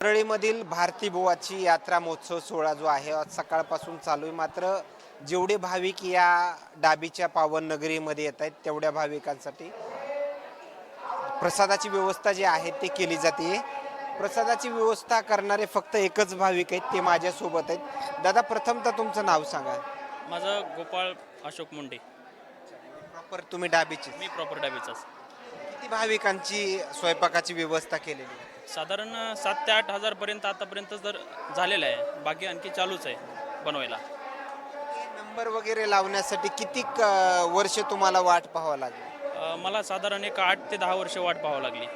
परळीमधील भारती बुवाची यात्रा महोत्सव सोहळा जो आहे आज सकाळपासून चालू आहे. मात्र जेवढे भाविक या डाबीच्या पावन नगरीमध्ये येत आहेत तेवढ्या भाविकांसाठी प्रसादाची व्यवस्था जी आहे ते केली जाते. प्रसादाची व्यवस्था करणारे फक्त एकच भाविक आहेत ते माझ्यासोबत आहेत. दादा प्रथमतः तुमचं नाव सांगा. माझं गोपाळ अशोक मुंडे. प्रॉपर तुम्ही डाबीचे मी प्रॉपर किती भाविकांची स्वयंपाकाची व्यवस्था केलेली आहे. साधारण सात ते आठ हजारपर्यंत आतापर्यंत जर झालेलं आहे बाकी आणखी चालूच आहे बनवायला. नंबर वगैरे लावण्यासाठी किती वर्ष तुम्हाला वाट पाहावं लागेल? अ, मला साधारण एक आठ ते दहा वर्ष वाट पाहावं लागली.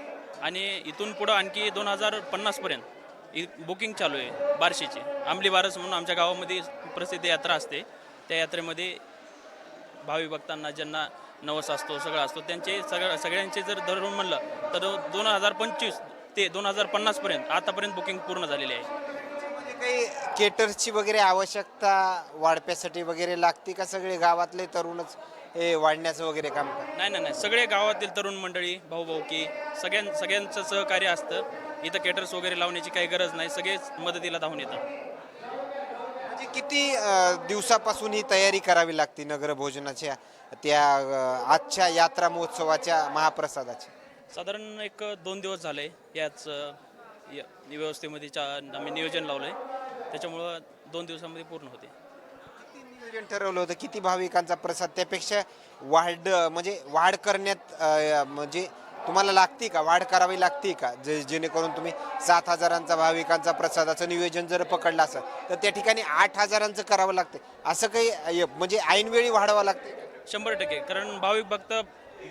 आणि इथून पुढं आणखी दोन हजार पन्नासपर्यंत. इ बुकिंग चालू आहे बार्शीची. अंमली बारस म्हणून आमच्या गावामध्ये प्रसिद्ध यात्रा असते. त्या यात्रेमध्ये भावी भक्तांना ज्यांना नवस असतो सगळं असतो त्यांचे सगळं सगळ्यांचे जर धरून म्हणलं तर दोन हजार पंचवीस ते दोन हजार पन्नासपर्यंत आतापर्यंत बुकिंग पूर्ण झालेली आहे. म्हणजे काही केटर्सची वगैरे आवश्यकता वाढप्यासाठी वगैरे लागते का सगळे गावातले तरुणच हे वाढण्याचं वगैरे काम करतात? नाही नाही नाही. सगळे गावातील तरुण मंडळी भाऊ भाऊकी सगळ्यां सगळ्यांचं सहकार्य असतं. इथं केटर्स वगैरे लावण्याची काही गरज नाही. सगळेच मदतीला धावून येतात. म्हणजे किती अं, दिवसापासून ही तयारी करावी लागते नगर भोजनाच्या त्या अं, आजच्या यात्रा महोत्सवाच्या महाप्रसादाची? साधारण एक दोन दिवस झाले याच अ, या- व्यवस्थेमध्ये चा आम्ही नियोजन लावलं आहे त्याच्यामुळं दोन दिवसामध्ये पूर्ण होते. किती नियोजन ठरवलं होतं? किती भाविकांचा प्रसाद? त्यापेक्षा वाढ म्हणजे वाढ करण्यात अं, म्हणजे तुम्हाला लागते का? वाढ करावी लागते का? जे जेणेकरून तुम्ही सात हजारांचा भाविकांचा प्रसादाचं नियोजन जर पकडलं असेल तर त्या ठिकाणी आठ हजारांचं करावं लागते. असं काही म्हणजे ऐनवेळी वाढवावं लागते शंभर टक्के. कारण भाविक भक्त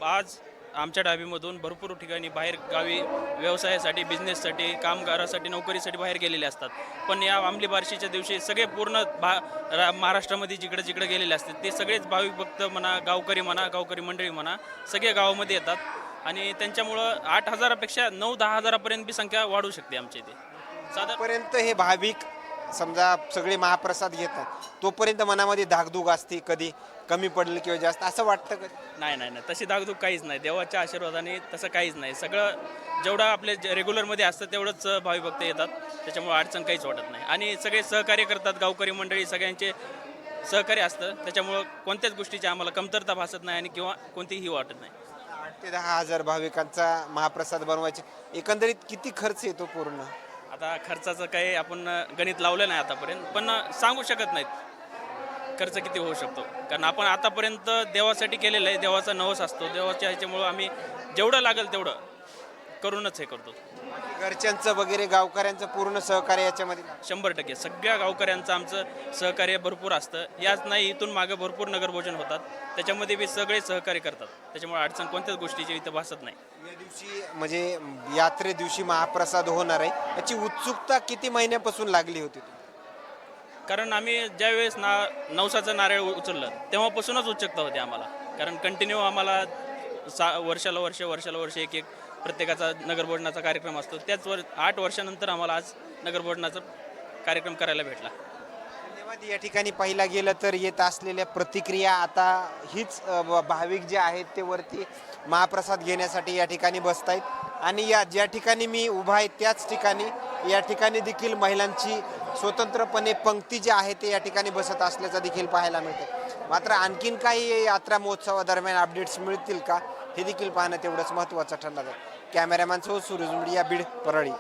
आज आमच्या डाबीमधून भरपूर ठिकाणी बाहेर गावी व्यवसायासाठी बिझनेससाठी कामगारासाठी नोकरीसाठी बाहेर गेलेले असतात. पण या आंबली बारशीच्या दिवशी सगळे पूर्ण भा रा महाराष्ट्रामध्ये जिकडे जिकडे गेलेले असतात ते सगळेच भाविक भक्त म्हणा गावकरी म्हणा गावकरी मंडळी म्हणा सगळे गावामध्ये येतात. आणि त्यांच्यामुळं आठ हजारापेक्षा नऊ दहा हजारापर्यंत बी संख्या वाढू शकते आमच्या इथे. साधारणपर्यंत हे भाविक समजा सगळे महाप्रसाद घेतात तोपर्यंत मनामध्ये धाकधूक असते कधी. कमी पडलं किंवा जास्त असं वाटतं कधी नाही नाही नाही. तशी दागदूक काहीच नाही. देवाच्या आशीर्वादाने तसं काहीच नाही. सगळं जेवढं आपले जे रेग्युलरमध्ये असतं तेवढंच भावी भक्त येतात. त्याच्यामुळे अडचण काहीच वाटत नाही. आणि सगळे सहकार्य करतात. गावकरी मंडळी सगळ्यांचे सहकार्य असतं. त्याच्यामुळं कोणत्याच गोष्टीची आम्हाला कमतरता भासत नाही आणि किंवा कोणतीही वाटत नाही. आठ ते दहा हजार भाविकांचा महाप्रसाद बनवायचे. एकंदरीत किती खर्च येतो पूर्ण? आता खर्चाचं काही आपण गणित लावलं नाही आतापर्यंत. पण सांगू शकत नाहीत. खर्च किती होऊ शकतो? कारण आपण आतापर्यंत देवासाठी केलेलं आहे देवाचा नवस असतो देवाच्या ह्याच्यामुळं आम्ही जेवढं लागेल तेवढं करूनच हे करतो. घरच्यांचं वगैरे गावकऱ्यांचं पूर्ण सहकार्य याच्यामध्ये. शंभर टक्के. सगळ्या गावकऱ्यांचं आमचं सहकार्य भरपूर असतं. याच नाही इथून मागं भरपूर नगरभोजन होतात. त्याच्यामध्ये बी सगळे सहकार्य करतात. त्याच्यामुळे अडचण कोणत्याच गोष्टीची इथं भासत नाही. या दिवशी म्हणजे यात्रे दिवशी महाप्रसाद होणार आहे. याची उत्सुकता किती महिन्यापासून लागली होती? कारण आम्ही ज्यावेळेस ना नवसाचं नारळ उचललं तेव्हापासूनच उत्सुकता होती आम्हाला. कारण कंटिन्यू आम्हाला सा वर्षाला वर्ष वर्षाला वर्ष एक एक प्रत्येकाचा नगरबोर्डनाचा कार्यक्रम असतो. त्याच वर आठ वर्षानंतर आम्हाला आज नगरबोर्डनाचा कार्यक्रम करायला भेटला. धन्यवाद. या ठिकाणी पाहिला गेलं तर येत असलेल्या प्रतिक्रिया आता हीच भाविक जे आहेत ते वरती महाप्रसाद घेण्यासाठी या ठिकाणी बसत आहेत आणि या ज्या ठिकाणी मी उभा आहे त्याच ठिकाणी या ठिकाणी देखील महिलांची स्वतंत्रपणे पंक्ती जी आहे ते या ठिकाणी बसत असल्याचं देखील पाहायला मिळते मात्र आणखीन काही यात्रा महोत्सवादरम्यान अपडेट्स मिळतील का हे देखील पाहणं तेवढंच महत्त्वाचं ठरणार आहे. कॅमेरामॅनसह सूरज सुरज मीडिया बीड परळी.